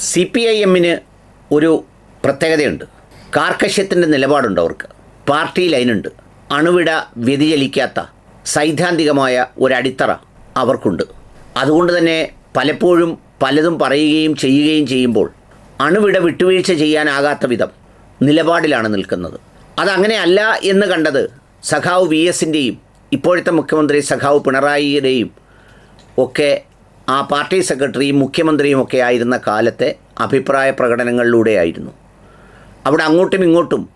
C P I എമ്മിന് ഒരു പ്രത്യേകതയുണ്ട്. കാർക്കശ്യത്തിന്റെ നിലപാടുണ്ട് അവർക്ക്. പാർട്ടി ലൈനുണ്ട്. അണുവിട വ്യതിചലിക്കാത്ത സൈദ്ധാന്തികമായ ഒരടിത്തറ അവർക്കുണ്ട്. അതുകൊണ്ട് തന്നെ പലപ്പോഴും പലതും പറയുകയും ചെയ്യുകയും ചെയ്യുമ്പോൾ അണുവിട വിട്ടുവീഴ്ച ചെയ്യാനാകാത്ത വിധം നിലപാടിലാണ് നിൽക്കുന്നത്. അതങ്ങനെ അല്ല എന്ന് കണ്ടത് സഖാവ് വി എസിന്റെയും ഇപ്പോഴത്തെ മുഖ്യമന്ത്രി സഖാവ് പിണറായിയുടെയും ഒക്കെ ആ പാർട്ടി സെക്രട്ടറിയും മുഖ്യമന്ത്രിയും ഒക്കെ ആയിരുന്ന കാലത്തെ അഭിപ്രായ പ്രകടനങ്ങളിലൂടെയായിരുന്നു. അവിടെ അങ്ങോട്ടും ഇങ്ങോട്ടും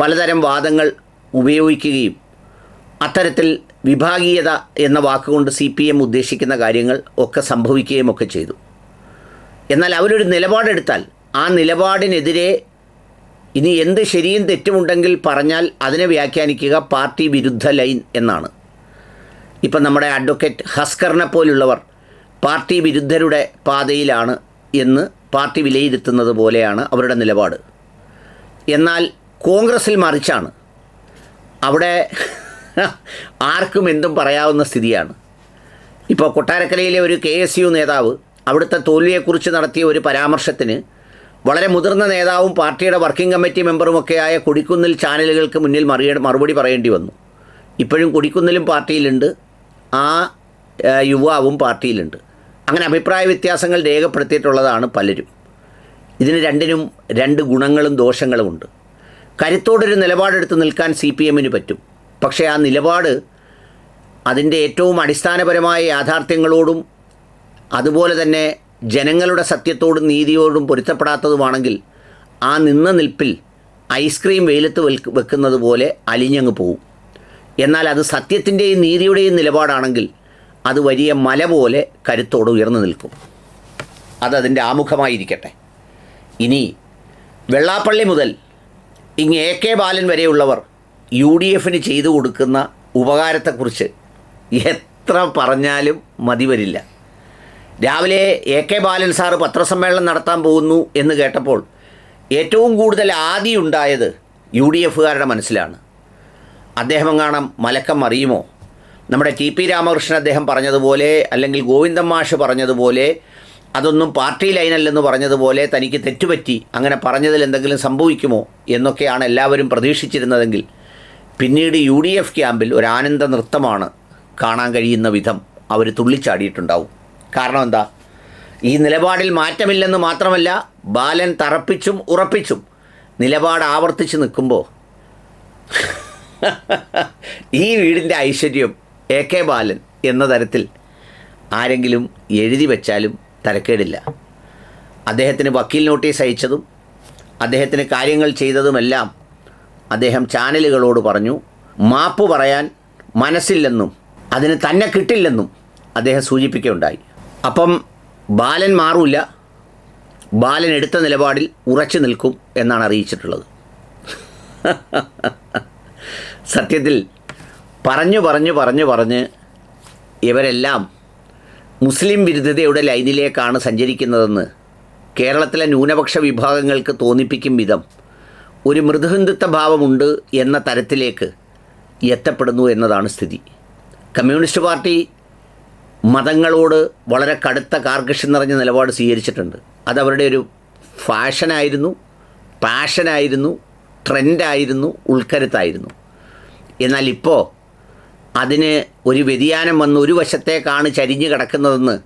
പലതരം വാദങ്ങൾ ഉപയോഗിക്കുകയും അത്തരത്തിൽ വിഭാഗീയത എന്ന വാക്കുകൊണ്ട് സി പി എം ഉദ്ദേശിക്കുന്ന കാര്യങ്ങൾ ഒക്കെ സംഭവിക്കുകയും ഒക്കെ ചെയ്തു. എന്നാൽ അവരൊരു നിലപാടെടുത്താൽ ആ നിലപാടിനെതിരെ ഇനി എന്ത് ശരിയും തെറ്റുമുണ്ടെങ്കിൽ പറഞ്ഞാൽ അതിനെ വ്യാഖ്യാനിക്കുക പാർട്ടി വിരുദ്ധ ലൈൻ എന്നാണ്. ഇപ്പം നമ്മുടെ അഡ്വക്കേറ്റ് ഹസ്കറിനെ പോലുള്ളവർ പാർട്ടി വിരുദ്ധരുടെ പാതയിലാണ് എന്ന് പാർട്ടി വിലയിരുത്തുന്നത് പോലെയാണ് അവരുടെ നിലപാട്. എന്നാൽ കോൺഗ്രസിൽ മറിച്ചാണ്. അവിടെ ആർക്കും എന്തും പറയാവുന്ന സ്ഥിതിയാണ്. ഇപ്പോൾ കൊട്ടാരക്കരയിലെ ഒരു കെ എസ് യു നേതാവ് അവിടുത്തെ തോൽവിയെക്കുറിച്ച് നടത്തിയ ഒരു പരാമർശത്തിന് വളരെ മുതിർന്ന നേതാവും പാർട്ടിയുടെ വർക്കിംഗ് കമ്മിറ്റി മെമ്പറുമൊക്കെയായ കൊടിക്കുന്നിൽ ചാനലുകൾക്ക് മുന്നിൽ മറിയ മറുപടി പറയേണ്ടി വന്നു. ഇപ്പോഴും കൊടിക്കുന്നിലും പാർട്ടിയിലുണ്ട്. ആ യുവാവും പാർട്ടിയിലുണ്ട്. അങ്ങനെ അഭിപ്രായ വ്യത്യാസങ്ങൾ രേഖപ്പെടുത്തിയിട്ടുള്ളതാണ് പലരും. ഇതിന് രണ്ടിനും രണ്ട് ഗുണങ്ങളും ദോഷങ്ങളുമുണ്ട് കരുത്തോടൊരു നിലപാടെടുത്ത് നിൽക്കാൻ സി പി എമ്മിന് പറ്റും. പക്ഷേ ആ നിലപാട് അതിന്റെ ഏറ്റവും അടിസ്ഥാനപരമായ യാഥാർത്ഥ്യങ്ങളോടും അതുപോലെ തന്നെ ജനങ്ങളുടെ സത്യത്തോടും നീതിയോടും പൊരുത്തപ്പെടാത്തതുമാണെങ്കിൽ ആ നിന്ന നിൽപ്പിൽ ഐസ്ക്രീം വെയിലത്ത് വെക്കുന്നത് പോലെ അലിഞ്ഞങ്ങ് പോവും. എന്നാൽ അത് സത്യത്തിന്റെയും നീതിയുടെയും നിലപാടാണെങ്കിൽ അത് വലിയ മല പോലെ കരുത്തോട് ഉയർന്നു നിൽക്കും. അത് അതതിന്റെ ആമുഖമായിരിക്കട്ടെ. ഇനി വെള്ളാപ്പള്ളി മുതൽ ഇങ്ങ് എ കെ ബാലൻ വരെയുള്ളവർ യു ഡി എഫിന് ചെയ്തു കൊടുക്കുന്ന ഉപകാരത്തെക്കുറിച്ച് എത്ര പറഞ്ഞാലും മതി വരില്ല. രാവിലെ എ കെ ബാലൻ സാറ് പത്രസമ്മേളനം നടത്താൻ പോകുന്നു എന്ന് കേട്ടപ്പോൾ ഏറ്റവും കൂടുതൽ ആദിയുണ്ടായത് യു ഡി എഫുകാരുടെ മനസ്സിലാണ്. അദ്ദേഹം കാണാം മലക്കം അറിയുമോ? നമ്മുടെ ടി പി രാമകൃഷ്ണൻ അദ്ദേഹം പറഞ്ഞതുപോലെ അല്ലെങ്കിൽ ഗോവിന്ദൻ മാഷ് പറഞ്ഞതുപോലെ അതൊന്നും പാർട്ടി ലൈനല്ലെന്ന് പറഞ്ഞതുപോലെ തനിക്ക് തെറ്റുപറ്റി അങ്ങനെ പറഞ്ഞതിൽ എന്തെങ്കിലും സംഭവിക്കുമോ എന്നൊക്കെയാണ് എല്ലാവരും പ്രതീക്ഷിച്ചിരുന്നതെങ്കിൽ പിന്നീട് യു ഡി എഫ് ക്യാമ്പിൽ ഒരു ആനന്ദ നൃത്തമാണ് കാണാൻ കഴിയുന്ന വിധം അവർ തുള്ളിച്ചാടിയിട്ടുണ്ടാവും. കാരണം എന്താ? ഈ നിലപാടിൽ മാറ്റമില്ലെന്ന് മാത്രമല്ല ബാലൻ തറപ്പിച്ചും ഉറപ്പിച്ചും നിലപാട് ആവർത്തിച്ച് നിൽക്കുമ്പോൾ ഈ വീടിന്റെ ഐശ്വര്യം എ കെ ബാലൻ എന്ന തരത്തിൽ ആരെങ്കിലും എഴുതി വെച്ചാലും തരക്കേടില്ല അദ്ദേഹത്തിന് വക്കീൽ നോട്ടീസ് അയച്ചതും അദ്ദേഹത്തിന് കാര്യങ്ങൾ ചെയ്തതുമെല്ലാം അദ്ദേഹം ചാനലുകളോട് പറഞ്ഞു മാപ്പ് പറയാൻ മനസ്സില്ലെന്നും അതിന് തന്നെ കിട്ടില്ലെന്നും അദ്ദേഹം സൂചിപ്പിക്കുകയുണ്ടായി. അപ്പം ബാലൻ മാറൂല ബാലൻ എടുത്ത നിലപാടിൽ ഉറച്ചു നിൽക്കും എന്നാണ് അറിയിച്ചിട്ടുള്ളത്. സത്യത്തിൽ പറഞ്ഞു പറഞ്ഞു പറഞ്ഞു പറഞ്ഞ് ഇവരെല്ലാം മുസ്ലിം വിരുദ്ധതയുടെ ലൈനിലേക്കാണ് സഞ്ചരിക്കുന്നതെന്ന് കേരളത്തിലെ ന്യൂനപക്ഷ വിഭാഗങ്ങൾക്ക് തോന്നിപ്പിക്കും വിധം ഒരു മൃദുഹിന്ദുത്വ ഭാവമുണ്ട് എന്ന തരത്തിലേക്ക് എത്തപ്പെടുന്നു എന്നതാണ് സ്ഥിതി. കമ്മ്യൂണിസ്റ്റ് പാർട്ടി മതങ്ങളോട് വളരെ കടുത്ത കാർക്കശ്യം നിറഞ്ഞ നിലപാട് സ്വീകരിച്ചിട്ടുണ്ട്. അതവരുടെ ഒരു ഫാഷനായിരുന്നു പാഷനായിരുന്നു ട്രെൻഡായിരുന്നു ഉൾക്കരുത്തായിരുന്നു. എന്നാൽ ഇപ്പോൾ അതിന് ഒരു വ്യതിയാനം വന്ന് ഒരു വശത്തേക്കാണ് ചരിഞ്ഞു കിടക്കുന്നതെന്ന്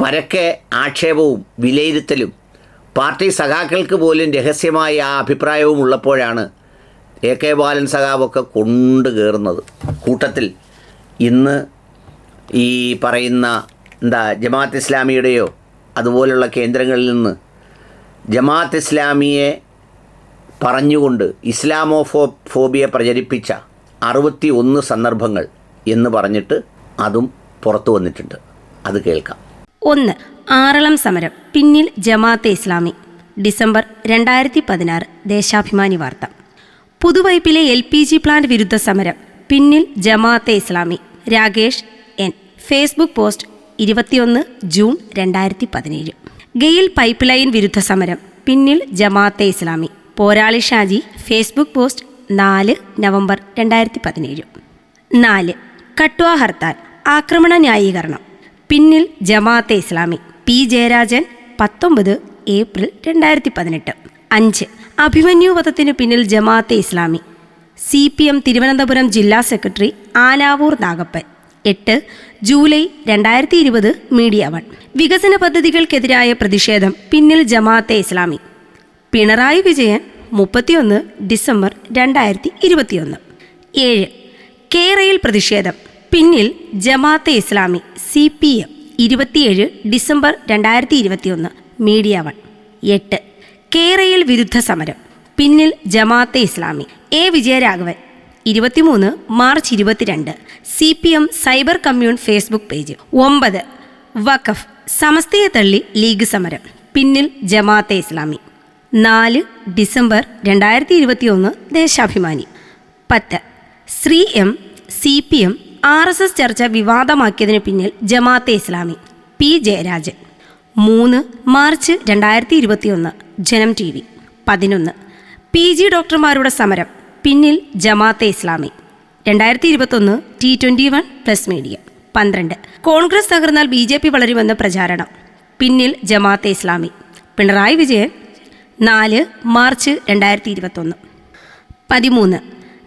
പരക്കെ ആക്ഷേപവും വിലയിരുത്തലും പാർട്ടി സഖാക്കൾക്ക് പോലും രഹസ്യമായ ആ അഭിപ്രായവും ഉള്ളപ്പോഴാണ് എ കെ ബാലൻ സഖാവൊക്കെ കൊണ്ടു കയറുന്നത്. കൂട്ടത്തിൽ ഇന്ന് ഈ പറയുന്ന എന്താ ജമാഅത്ത് ഇസ്ലാമിയുടെയോ അതുപോലുള്ള കേന്ദ്രങ്ങളിൽ നിന്ന് ജമാഅത്ത് ഇസ്ലാമിയെ പറഞ്ഞുകൊണ്ട് ഇസ്ലാമോ ഫോബിയെ പ്രചരിപ്പിച്ച അറുപത്തി ഒന്ന് സന്ദർഭങ്ങൾ എന്ന് പറഞ്ഞിട്ട് അതും പുറത്തു വന്നിട്ടുണ്ട്. അത് കേൾക്കാം. ഒന്ന് ആറളം സമരം പിന്നിൽ ജമാഅത്തെ ഇസ്ലാമി. ഡിസംബർ രണ്ടായിരത്തി പതിനാറ് ദേശാഭിമാനി വാർത്ത. പുതുവൈപ്പിലെ എൽ പി ജി പ്ലാന്റ് വിരുദ്ധ സമരം പിന്നിൽ Jamaate Islami. Rakesh N. Facebook post ഇരുപത്തിയൊന്ന് ജൂൺ രണ്ടായിരത്തി പതിനേഴ് ഗെയിൽ പൈപ്പ് ലൈൻ വിരുദ്ധ സമരം പിന്നിൽ ജമാഅത്തെ ഇസ്ലാമി. പോരാളി ഷാജി ഫേസ്ബുക്ക് പോസ്റ്റ് നാല് നവംബർ രണ്ടായിരത്തി പതിനേഴ് നാല് കട്വ ഹർത്താൽ ആക്രമണ ന്യായീകരണം. പിന്നിൽ ജമാഅത്തെ ഇസ്ലാമി പി ജയരാജൻ പത്തൊമ്പത് ഏപ്രിൽ രണ്ടായിരത്തി പതിനെട്ട് അഞ്ച് അഭിമന്യു വധത്തിനു പിന്നിൽ Jamaate Islami C P M Thiruvananthapuram ജില്ലാ സെക്രട്ടറി ആനാവൂർ നാഗപ്പൻ. എട്ട് ജൂലൈ രണ്ടായിരത്തി ഇരുപത് മീഡിയ വൺ. വികസന പദ്ധതികൾക്കെതിരായ പ്രതിഷേധം പിന്നിൽ ജമാഅത്തെ ഇസ്ലാമി. പിണറായി വിജയൻ മുപ്പത്തിയൊന്ന് ഡിസംബർ രണ്ടായിരത്തി ഇരുപത്തിയൊന്ന് ഏഴ്. കേരയിൽ പ്രതിഷേധം. പിന്നിൽ Jamaate Islami C P M ഇരുപത്തിയേഴ് ഡിസംബർ രണ്ടായിരത്തി ഇരുപത്തിയൊന്ന് മീഡിയ വൺ. എട്ട്. കേരയിൽ വിരുദ്ധ സമരം. പിന്നിൽ ജമാഅത്തെ ഇസ്ലാമി. എ വിജയരാഘവൻ. ഇരുപത്തിമൂന്ന് മാർച്ച് ഇരുപത്തിരണ്ട്. C P M cyber commune Facebook page. ഒമ്പത്. വഖഫ്. സമസ്തയെ തള്ളി ലീഗ് സമരം. പിന്നിൽ ജമാഅത്തെ ഇസ്ലാമി. നാല് ഡിസംബർ രണ്ടായിരത്തി ഇരുപത്തിയൊന്ന് ദേശാഭിമാനി. പത്ത്. Sri M C P M R S S ചർച്ച വിവാദമാക്കിയതിന് പിന്നിൽ ജമാഅത്തെ ഇസ്ലാമി പി ജയരാജൻ. മൂന്ന് മാർച്ച് രണ്ടായിരത്തി ഇരുപത്തിയൊന്ന് ജനം ടി വി. പതിനൊന്ന്. പി ജി ഡോക്ടർമാരുടെ സമരം പിന്നിൽ ജമാഅത്തെ ഇസ്ലാമി. രണ്ടായിരത്തി ഇരുപത്തൊന്ന് T twenty one plus media. പന്ത്രണ്ട്. കോൺഗ്രസ് തകർന്നാൽ ബി ജെ പി വളരുമെന്ന് പ്രചാരണം പിന്നിൽ ജമാഅത്തെ ഇസ്ലാമി. പിണറായി വിജയൻ നാല് മാർച്ച് രണ്ടായിരത്തി ഇരുപത്തൊന്ന് പതിമൂന്ന്.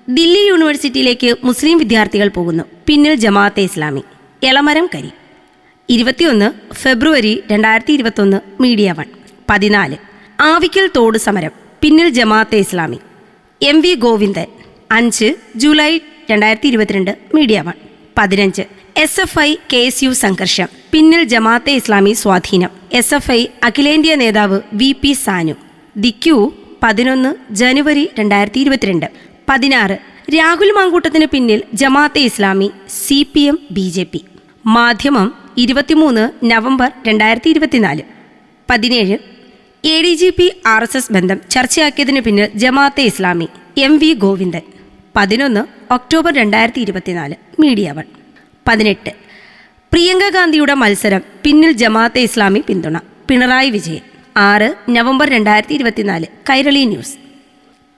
ദില്ലി യൂണിവേഴ്സിറ്റിയിലേക്ക് മുസ്ലിം വിദ്യാർത്ഥികൾ പോകുന്നു. പിന്നിൽ ജമാഅത്തെ ഇസ്ലാമി. എളമരം കരി. ഇരുപത്തിയൊന്ന് ഫെബ്രുവരി രണ്ടായിരത്തി ഇരുപത്തൊന്ന് മീഡിയ വൺ. പതിനാല്. ആവിക്കൽ തോട് സമരം. പിന്നിൽ Jamaat-e Islami. M V Govindan. അഞ്ച് ജൂലൈ രണ്ടായിരത്തി ഇരുപത്തിരണ്ട് മീഡിയ വൺ. പതിനഞ്ച്. S F I K S U സംഘർഷം. പിന്നിൽ ജമാഅത്തെ ഇസ്ലാമി സ്വാധീനം. എസ് എഫ് ഐ അഖിലേന്ത്യാ നേതാവ് V P Sanu. The Q പതിനൊന്ന് ജനുവരി രണ്ടായിരത്തി ഇരുപത്തിരണ്ട് പതിനാറ് രാഹുൽ മാങ്കൂട്ടത്തിന് പിന്നിൽ Jamaate Islami C P M B J P. Madhyamam ഇരുപത്തിമൂന്ന് നവംബർ രണ്ടായിരത്തി ഇരുപത്തിനാല് പതിനേഴ് A D G P R S S ബന്ധം ചർച്ചയാക്കിയതിന് പിന്നിൽ ജമാഅത്തെ ഇസ്ലാമി എം വി ഗോവിന്ദൻ. പതിനൊന്ന് ഒക്ടോബർ രണ്ടായിരത്തി ഇരുപത്തിനാല് മീഡിയ വൺ. പതിനെട്ട് പ്രിയങ്ക ഗാന്ധിയുടെ മത്സരം പിന്നിൽ ജമാഅത്തെ ഇസ്ലാമി പിന്തുണ പിണറായി വിജയൻ. ആറ് നവംബർ രണ്ടായിരത്തി ഇരുപത്തിനാല് കൈരളി ന്യൂസ്.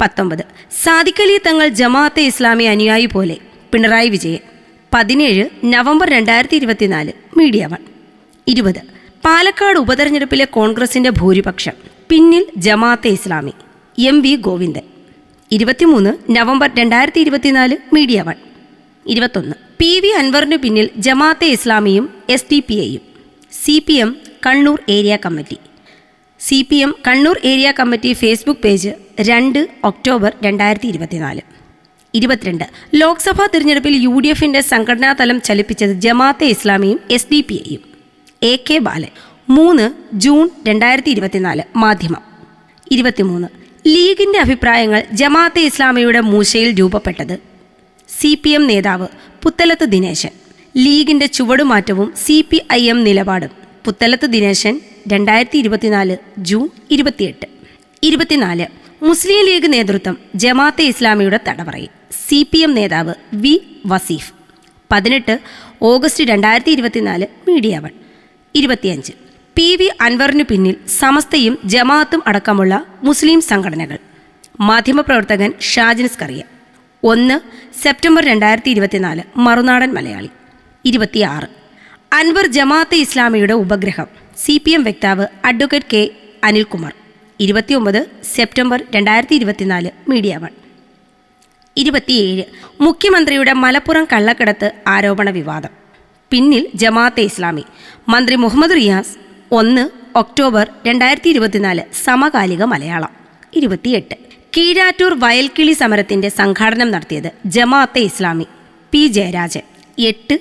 പത്തൊമ്പത്. സാദിഖലി തങ്ങൾ ജമാഅത്തെ ഇസ്ലാമി അനുയായി പോലെ പിണറായി വിജയൻ. പതിനേഴ് നവംബർ രണ്ടായിരത്തി ഇരുപത്തിനാല് മീഡിയ വൺ. ഇരുപത്. പാലക്കാട് ഉപതെരഞ്ഞെടുപ്പിലെ കോൺഗ്രസിന്റെ ഭൂരിപക്ഷം പിന്നിൽ ജമാഅത്തെ ഇസ്ലാമി എം വി ഗോവിന്ദൻ. ഇരുപത്തിമൂന്ന് നവംബർ രണ്ടായിരത്തി ഇരുപത്തിനാല് മീഡിയ വൺ. ഇരുപത്തൊന്ന്. പി വി അൻവറിനു പിന്നിൽ ജമാഅത്തെ ഇസ്ലാമിയും എസ് ഡി പി ഐയും C P M Kannur area committee. C P M Kannur area committee Facebook page രണ്ട് ഒക്ടോബർ രണ്ടായിരത്തി ഇരുപത്തിനാല് ഇരുപത്തിരണ്ട്. ലോക്സഭാ തിരഞ്ഞെടുപ്പിൽ യു ഡി എഫിന്റെ സംഘടനാ തലം ചലിപ്പിച്ചത് ജമാഅത്തെ ഇസ്ലാമിയും എസ് ഡി പി ഐയും. A K Balan. മൂന്ന് ജൂൺ രണ്ടായിരത്തി ഇരുപത്തിനാല് മാധ്യമം. ഇരുപത്തിമൂന്ന്. ലീഗിന്റെ അഭിപ്രായങ്ങൾ ജമാഅത്തെ ഇസ്ലാമിയുടെ മൂശയിൽ രൂപപ്പെട്ടത്. സി പി എം നേതാവ് പുത്തലത്ത് ദിനേശൻ. ലീഗിന്റെ ചുവടുമാറ്റവും സി പി ഐ എം നിലപാടും പുത്തലത്ത് ദിനേശൻ രണ്ടായിരത്തി ഇരുപത്തിനാല് ജൂൺ ഇരുപത്തിയെട്ട്. ഇരുപത്തിനാല് മുസ്ലിം ലീഗ് നേതൃത്വം ജമാഅത്തെ ഇസ്ലാമിയുടെ തടവറയിൽ. സി പി എം നേതാവ് വി വസീഫ്. പതിനെട്ട് ഓഗസ്റ്റ് രണ്ടായിരത്തി ഇരുപത്തിനാല് മീഡിയ വൺ. ഇരുപത്തിയഞ്ച് പി വി അൻവറിനു പിന്നിൽ സമസ്തയും ജമാഅത്തും അടക്കമുള്ള മുസ്ലിം സംഘടനകൾ. മാധ്യമപ്രവർത്തകൻ ഷാജിൻസ് കറിയ ഒന്ന് സെപ്റ്റംബർ രണ്ടായിരത്തി ഇരുപത്തിനാല് മറുനാടൻ മലയാളി. ഇരുപത്തിയാറ് അൻവർ ജമാഅത്തെ ഇസ്ലാമിയുടെ ഉപഗ്രഹം. സി പി എം വക്താവ് അഡ്വക്കേറ്റ് കെ അനിൽകുമാർ. ഇരുപത്തിയൊമ്പത് സെപ്റ്റംബർ രണ്ടായിരത്തി ഇരുപത്തിനാല് മീഡിയ വൺ. ഇരുപത്തിയേഴ് മുഖ്യമന്ത്രിയുടെ മലപ്പുറം കള്ളക്കടത്ത് ആരോപണ വിവാദം. പിന്നിൽ ജമാഅത്തെ ഇസ്ലാമി. മന്ത്രി മുഹമ്മദ് റിയാസ് ഒന്ന് ഒക്ടോബർ രണ്ടായിരത്തി ഇരുപത്തിനാല് സമകാലിക മലയാളം. ഇരുപത്തിയെട്ട് കീഴാറ്റൂർ വയൽക്കിളി സമരത്തിന്റെ സംഘാടനം നടത്തിയത് ജമാഅത്തെ ഇസ്ലാമി പി ജയരാജൻ. എട്ട്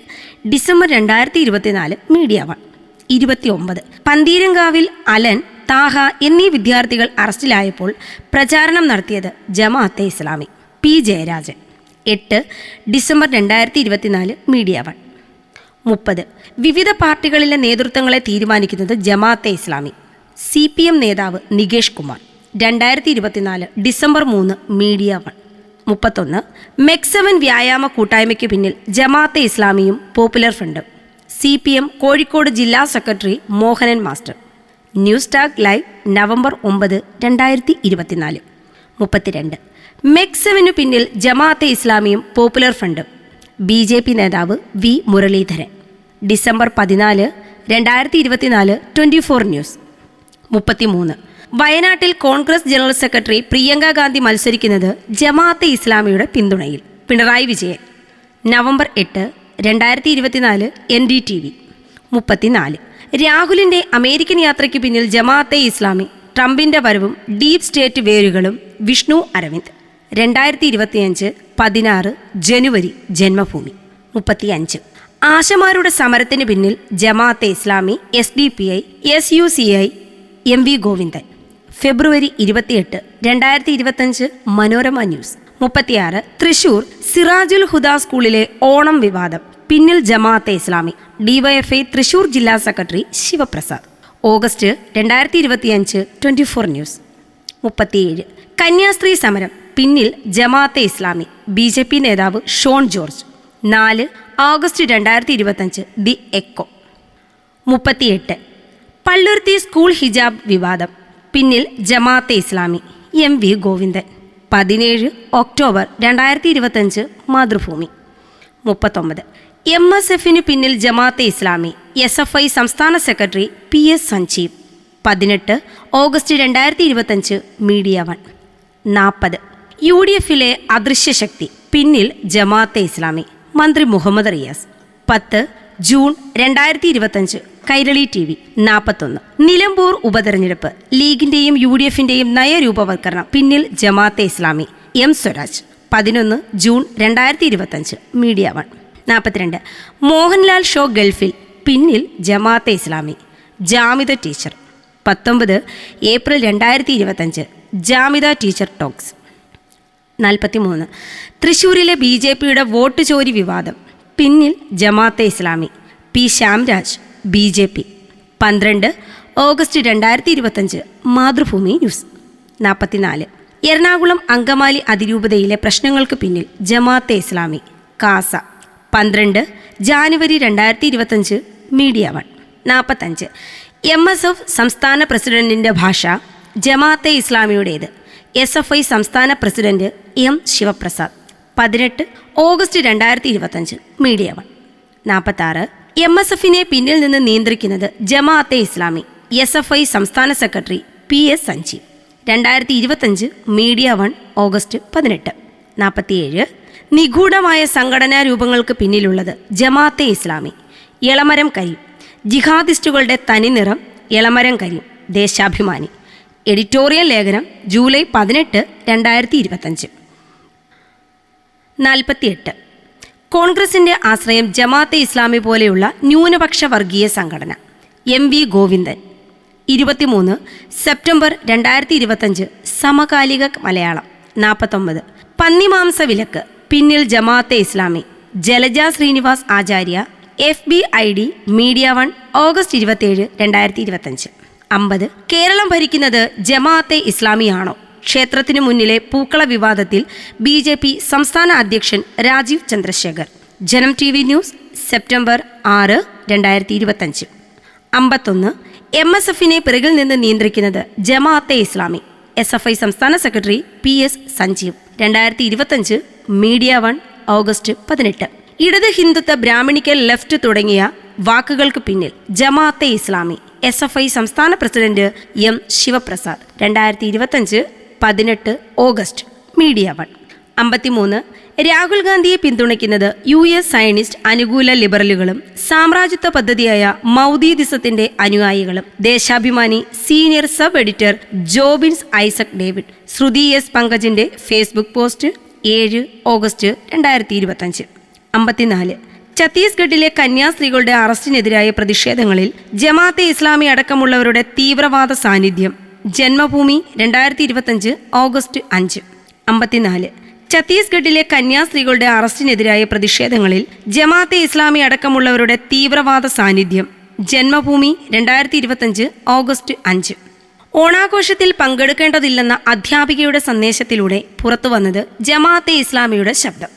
ഡിസംബർ രണ്ടായിരത്തി ഇരുപത്തിനാല് മീഡിയ വൺ. ഇരുപത്തിയൊമ്പത്. പന്തീരങ്കാവിൽ അലൻ താഹ എന്നീ വിദ്യാർത്ഥികൾ അറസ്റ്റിലായപ്പോൾ പ്രചാരണം നടത്തിയത് ജമാഅത്തെ ഇസ്ലാമി പി ജയരാജൻ. എട്ട് ഡിസംബർ രണ്ടായിരത്തി ഇരുപത്തിനാല് മീഡിയ വൺ. മുപ്പത് വിവിധ പാർട്ടികളിലെ നേതൃത്വങ്ങളെ തീരുമാനിക്കുന്നത് Jamaate Islami C P M നേതാവ് നികേഷ് കുമാർ. രണ്ടായിരത്തി ഇരുപത്തിനാല് ഡിസംബർ മൂന്ന് മീഡിയ വൺ. മുപ്പത്തൊന്ന് മെക്സവൻ വ്യായാമ കൂട്ടായ്മയ്ക്ക് പിന്നിൽ ജമാഅത്തെ ഇസ്ലാമിയും പോപ്പുലർ ഫ്രണ്ടും. സി പി എം കോഴിക്കോട് ജില്ലാ secretary Mohanan master. News tag live November ഒമ്പത് രണ്ടായിരത്തി ഇരുപത്തിനാല് മുപ്പത്തിരണ്ട്. മെക്സവിനു പിന്നിൽ ജമാഅത്തെ ഇസ്ലാമിയും പോപ്പുലർ ഫ്രണ്ടും. ബി ജെ പി നേതാവ് വി മുരളീധരൻ. ഡിസംബർ പതിനാല് രണ്ടായിരത്തി ഇരുപത്തിനാല് ട്വന്റി ഫോർ ന്യൂസ്. മുപ്പത്തിമൂന്ന്. വയനാട്ടിൽ കോൺഗ്രസ് ജനറൽ സെക്രട്ടറി പ്രിയങ്ക ഗാന്ധി മത്സരിക്കുന്നത് ജമാഅത്തെ ഇസ്ലാമിയുടെ പിന്തുണയിൽ. പിണറായി വിജയൻ. നവംബർ എട്ട് രണ്ടായിരത്തി ഇരുപത്തിനാല് എൻ ഡി ടി വി മുപ്പത്തിനാല്. രാഹുലിന്റെ അമേരിക്കൻ യാത്രയ്ക്ക് പിന്നിൽ ജമാഅത്തെ ഇസ്ലാമി ട്രംപിന്റെ വരവും ഡീപ് സ്റ്റേറ്റ് വേരുകളും വിഷ്ണു അരവിന്ദ്. രണ്ടായിരത്തി ഇരുപത്തിയഞ്ച് പതിനാറ് ജനുവരി ജന്മഭൂമി. മുപ്പത്തിയഞ്ച്. ആശമാരുടെ സമരത്തിന് പിന്നിൽ Jamaate Islami S D P I S U C I M V Govindan. ഫെബ്രുവരി ഇരുപത്തിയെട്ട് രണ്ടായിരത്തി ഇരുപത്തഞ്ച് മനോരമ ന്യൂസ്. മുപ്പത്തിയാറ്. തൃശൂർ സിറാജുൽ ഹുദ സ്കൂളിലെ ഓണം വിവാദം. പിന്നിൽ ജമാഅത്തെ ഇസ്ലാമി. ഡിവൈഎഫ്ഐ തൃശൂർ ജില്ലാ സെക്രട്ടറി ശിവപ്രസാദ്. ഓഗസ്റ്റ് രണ്ടായിരത്തി ഇരുപത്തിയഞ്ച് ട്വന്റി ഫോർ ന്യൂസ്. മുപ്പത്തിയേഴ്. കന്യാസ്ത്രീ സമരം. പിന്നിൽ Jamaat e Islami. B J P നേതാവ് ഷോൺ ജോർജ്. നാല് ഓഗസ്റ്റ് രണ്ടായിരത്തി ഇരുപത്തഞ്ച് ദി എക്കോ. മുപ്പത്തിയെട്ട്. പള്ളുരുത്തി സ്കൂൾ ഹിജാബ് വിവാദം. പിന്നിൽ Jamaat-e Islami. M V Govindan. പതിനേഴ് ഒക്ടോബർ രണ്ടായിരത്തി ഇരുപത്തഞ്ച് മാതൃഭൂമി. മുപ്പത്തൊമ്പത്. എം എസ് എഫിന് പിന്നിൽ Jamaat-e Islami S F I സംസ്ഥാന സെക്രട്ടറി പി എസ് സഞ്ജീവ്. പതിനെട്ട് ഓഗസ്റ്റ് രണ്ടായിരത്തി ഇരുപത്തഞ്ച് മീഡിയ വൺ. നാൽപ്പത് യു ഡി എഫിലെ അദൃശ്യശക്തി പിന്നിൽ ജമാഅത്തെ ഇസ്ലാമി മന്ത്രി മുഹമ്മദ് റിയാസ്. പത്ത് ജൂൺ രണ്ടായിരത്തി ഇരുപത്തഞ്ച് കൈരളി ടി വി നാൽപ്പത്തൊന്ന് നിലമ്പൂർ ഉപതെരഞ്ഞെടുപ്പ്. ലീഗിന്റെയും യു ഡി എഫിന്റെയും നയരൂപവൽക്കരണം. പിന്നിൽ ജമാഅത്തെ ഇസ്ലാമി. എം സ്വരാജ്. പതിനൊന്ന് ജൂൺ രണ്ടായിരത്തി ഇരുപത്തഞ്ച് മീഡിയ വൺ. നാൽപ്പത്തിരണ്ട് മോഹൻലാൽ ഷോ ഗൾഫിൽ. പിന്നിൽ ജമാഅത്തെ ഇസ്ലാമി. ജാമിത ടീച്ചർ. പത്തൊമ്പത് ഏപ്രിൽ രണ്ടായിരത്തി ഇരുപത്തഞ്ച് ജാമിത ടീച്ചർ ടോക്സ്. നാൽപ്പത്തിമൂന്ന് തൃശൂരിലെ ബി ജെ പിയുടെ വോട്ട് ചോരി വിവാദം. പിന്നിൽ Jamaat-e Islami. P Shyamraj. B J P. പന്ത്രണ്ട് ഓഗസ്റ്റ് രണ്ടായിരത്തി ഇരുപത്തഞ്ച് മാതൃഭൂമി ന്യൂസ്. നാൽപ്പത്തിനാല് എറണാകുളം അങ്കമാലി അതിരൂപതയിലെ പ്രശ്നങ്ങൾക്ക് പിന്നിൽ ജമാഅത്തെ ഇസ്ലാമി കാസ. പന്ത്രണ്ട് ജാനുവരി രണ്ടായിരത്തി ഇരുപത്തഞ്ച് മീഡിയ വൺ. നാൽപ്പത്തഞ്ച് എം എസ് എഫ് സംസ്ഥാന പ്രസിഡന്റിന്റെ ഭാഷ ജമാഅത്തെ ഇസ്ലാമിയുടേത്. എസ് എഫ് ഐ സംസ്ഥാന പ്രസിഡന്റ് എം ശിവപ്രസാദ്. പതിനെട്ട് ഓഗസ്റ്റ് രണ്ടായിരത്തി ഇരുപത്തഞ്ച് മീഡിയ വൺ. നാൽപ്പത്താറ് എം എസ് എഫിനെ പിന്നിൽ നിന്ന് നിയന്ത്രിക്കുന്നത് Jamaat-e Islami S F I സംസ്ഥാന സെക്രട്ടറി പി എസ് സഞ്ജീവ് രണ്ടായിരത്തി ഇരുപത്തഞ്ച് മീഡിയ വൺ ഓഗസ്റ്റ് പതിനെട്ട്. നാൽപ്പത്തിയേഴ് നിഗൂഢമായ സംഘടനാ രൂപങ്ങൾക്ക് പിന്നിലുള്ളത് ജമാഅത്തെ ഇസ്ലാമി എളമരം കരീം. ജിഹാദിസ്റ്റുകളുടെ തനിനിറം എളമരം കരീം ദേശാഭിമാനി. എഡിറ്റോറിയൽ ലേഖനം ജൂലൈ പതിനെട്ട് രണ്ടായിരത്തി ഇരുപത്തഞ്ച് നാൽപ്പത്തിയെട്ട് കോൺഗ്രസിന്റെ ആശ്രയം ജമാഅത്തെ ഇസ്ലാമി പോലെയുള്ള ന്യൂനപക്ഷ വർഗീയ സംഘടന. M V Govindan. ഇരുപത്തിമൂന്ന് സെപ്റ്റംബർ രണ്ടായിരത്തി ഇരുപത്തഞ്ച് സമകാലിക മലയാളം. നാൽപ്പത്തൊമ്പത് പന്നിമാംസ വിലക്ക്. പിന്നിൽ Jamaat-e Islami. Jalaja Srinivas Acharya. F B I D media one August ഇരുപത്തിയേഴ് രണ്ടായിരത്തി ഇരുപത്തഞ്ച് അമ്പത് കേരളം ഭരിക്കുന്നത് ജമാഅത്തെ ഇസ്ലാമിയാണോ? ക്ഷേത്രത്തിനു മുന്നിലെ പൂക്കള വിവാദത്തിൽ ബി ജെ പി സംസ്ഥാന അധ്യക്ഷൻ രാജീവ് ചന്ദ്രശേഖർ. ജനം ടി വി ന്യൂസ് സെപ്റ്റംബർ ആറ് രണ്ടായിരത്തി ഇരുപത്തഞ്ച് അമ്പത്തൊന്ന് എം എസ് എഫിനെ പിറകിൽ നിന്ന് നിയന്ത്രിക്കുന്നത് Jamaat-e Islami. S F I സംസ്ഥാന സെക്രട്ടറി പി എസ് സഞ്ജീവ്. രണ്ടായിരത്തി ഇരുപത്തഞ്ച് മീഡിയ വൺ ഓഗസ്റ്റ് പതിനെട്ട്. ഇടത് ഹിന്ദുത്വ ബ്രാഹ്മണിക്കൽ ലെഫ്റ്റ് തുടങ്ങിയ വാക്കുകൾക്ക് പിന്നിൽ Jamaat-e Islami. S F I സംസ്ഥാന പ്രസിഡന്റ് എം ശിവപ്രസാദ്. രണ്ടായിരത്തി ഇരുപത്തഞ്ച് പതിനെട്ട് ഓഗസ്റ്റ് മീഡിയ വൺ. അമ്പത്തിമൂന്ന് രാഹുൽ ഗാന്ധിയെ പിന്തുണയ്ക്കുന്നത് യു എസ് സയനിസ്റ്റ് അനുകൂല ലിബറലുകളും സാമ്രാജ്യത്വ പദ്ധതിയായ മൗദീദിസത്തിന്റെ അനുയായികളും. Deshabhimani senior sub editor Jobins Isaac David Shruthi S പങ്കജിന്റെ Facebook post ഏഴ് ഓഗസ്റ്റ് രണ്ടായിരത്തി ഇരുപത്തഞ്ച് അമ്പത്തിനാല് ഛത്തീസ്ഗഡിലെ കന്യാസ്ത്രീകളുടെ അറസ്റ്റിനെതിരായ പ്രതിഷേധങ്ങളിൽ ജമാഅത്തെ ഇസ്ലാമി അടക്കമുള്ളവരുടെ തീവ്രവാദ സാന്നിധ്യം ജന്മഭൂമി രണ്ടായിരത്തി ഇരുപത്തഞ്ച് ഓഗസ്റ്റ് അഞ്ച്. അമ്പത്തിനാല്. ഛത്തീസ്ഗഡിലെ കന്യാസ്ത്രീകളുടെ അറസ്റ്റിനെതിരായ പ്രതിഷേധങ്ങളിൽ ജമാഅത്തെ ഇസ്ലാമി അടക്കമുള്ളവരുടെ തീവ്രവാദ സാന്നിധ്യം ജന്മഭൂമി രണ്ടായിരത്തി ഇരുപത്തഞ്ച് ഓഗസ്റ്റ് അഞ്ച്. ഓണാഘോഷത്തിൽ പങ്കെടുക്കേണ്ടതില്ലെന്ന അധ്യാപികയുടെ സന്ദേശത്തിലൂടെ പുറത്തുവന്നത് ജമാഅത്തെ ഇസ്ലാമിയുടെ ശബ്ദം.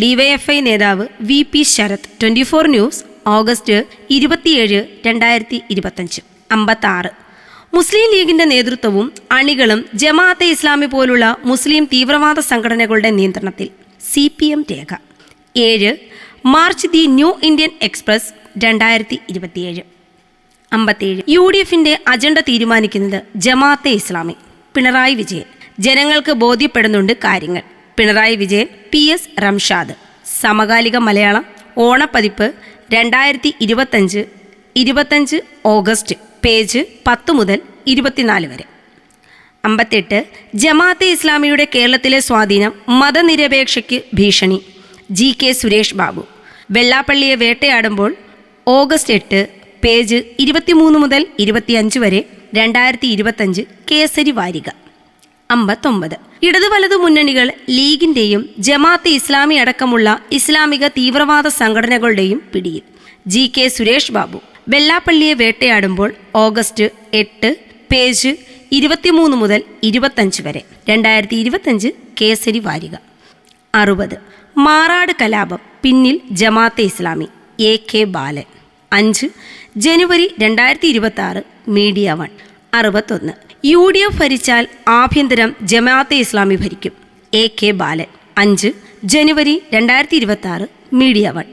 ഡിവൈഎഫ്ഐ നേതാവ് V P Sarath twenty four news August ഇരുപത്തിയേഴ് രണ്ടായിരത്തി ഇരുപത്തഞ്ച് അമ്പത്താറ്. മുസ്ലിം ലീഗിന്റെ നേതൃത്വവും അണികളും ജമാഅത്തെ ഇസ്ലാമി പോലുള്ള മുസ്ലിം തീവ്രവാദ സംഘടനകളുടെ നിയന്ത്രണത്തിൽ സി പി എം രേഖ. ഏഴ് March the New Indian Express രണ്ടായിരത്തി ഇരുപത്തിയേഴ് അമ്പത്തിയേഴ് യു ഡി എഫിന്റെ അജണ്ട തീരുമാനിക്കുന്നത് ജമാഅത്തെ ഇസ്ലാമി പിണറായി വിജയൻ. ജനങ്ങൾക്ക് ബോധ്യപ്പെടുന്നുണ്ട് കാര്യങ്ങൾ. Pinarayi Vijayan P S Ramshad. സമകാലിക മലയാളം ഓണപ്പതിപ്പ് രണ്ടായിരത്തി ഇരുപത്തഞ്ച് ഇരുപത്തഞ്ച് ഓഗസ്റ്റ്. പേജ് പത്ത് മുതൽ ഇരുപത്തിനാല് വരെ. അമ്പത്തെട്ട് ജമാഅത്തെ ഇസ്ലാമിയുടെ കേരളത്തിലെ സ്വാധീനം മതനിരപേക്ഷയ്ക്ക് ഭീഷണി. G K Suresh Babu. വെള്ളാപ്പള്ളിയെ വേട്ടയാടുമ്പോൾ ഓഗസ്റ്റ് എട്ട് പേജ് ഇരുപത്തിമൂന്ന് മുതൽ ഇരുപത്തിയഞ്ച് വരെ രണ്ടായിരത്തി ഇരുപത്തഞ്ച് കേസരി വാരിക. അമ്പത്തൊമ്പത് ഇടതു വലതു മുന്നണികൾ ലീഗിന്റെയും ജമാഅത്തെ ഇസ്ലാമി അടക്കമുള്ള ഇസ്ലാമിക തീവ്രവാദ സംഘടനകളുടെയും പിടിയിൽ. G K Suresh Babu. വെള്ളാപ്പള്ളിയെ വേട്ടയാടുമ്പോൾ ഓഗസ്റ്റ് എട്ട് പേജ് ഇരുപത്തിമൂന്ന് മുതൽ ഇരുപത്തഞ്ച് വരെ. രണ്ടായിരത്തി ഇരുപത്തഞ്ച് കേസരി വാരിക. അറുപത്. മാറാട് കലാപം പിന്നിൽ ജമാഅത്തെ ഇസ്ലാമി എ കെ ബാലൻ. അഞ്ച്. ജനുവരി രണ്ടായിരത്തി ഇരുപത്തി ആറ് മീഡിയ വൺ. അറുപത്തൊന്ന്. യു ഡി എഫ് ഭരിച്ചാൽ ആഭ്യന്തരം ജമാഅത്തെ ഇസ്ലാമി ഭരിക്കും എ കെ ബാലൻ. അഞ്ച്. ജനുവരി രണ്ടായിരത്തി ഇരുപത്തി ആറ് മീഡിയ വൺ.